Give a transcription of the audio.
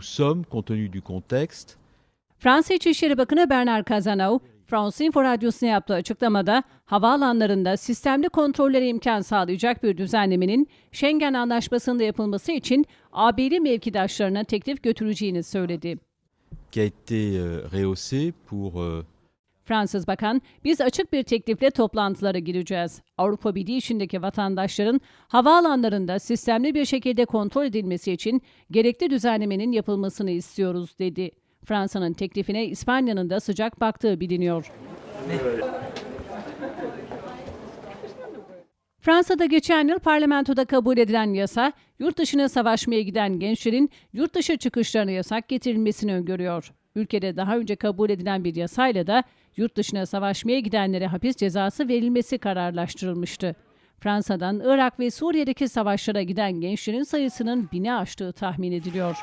nous sommes compte tenu du contexte. Fransa İçişleri Bakanı Bernard Cazeneuve, France Info Radyosu'na yaptığı açıklamada havaalanlarında sistemli kontrollere imkan sağlayacak bir düzenlemenin Schengen Anlaşması'nda yapılması için AB'li mevkidaşlarına teklif götüreceğini söyledi. qui a été euh, rehaussé pour euh, Fransız Bakan, biz açık bir teklifle toplantılara gireceğiz. Avrupa Birliği içindeki vatandaşların havaalanlarında sistemli bir şekilde kontrol edilmesi için gerekli düzenlemenin yapılmasını istiyoruz, dedi. Fransa'nın teklifine İspanya'nın da sıcak baktığı biliniyor. Fransa'da geçen yıl parlamentoda kabul edilen yasa, yurt dışına savaşmaya giden gençlerin yurt dışı çıkışlarına yasak getirilmesini öngörüyor. Ülkede daha önce kabul edilen bir yasayla da yurt dışına savaşmaya gidenlere hapis cezası verilmesi kararlaştırılmıştı. Fransa'dan Irak ve Suriye'deki savaşlara giden gençlerin sayısının bini aştığı tahmin ediliyor.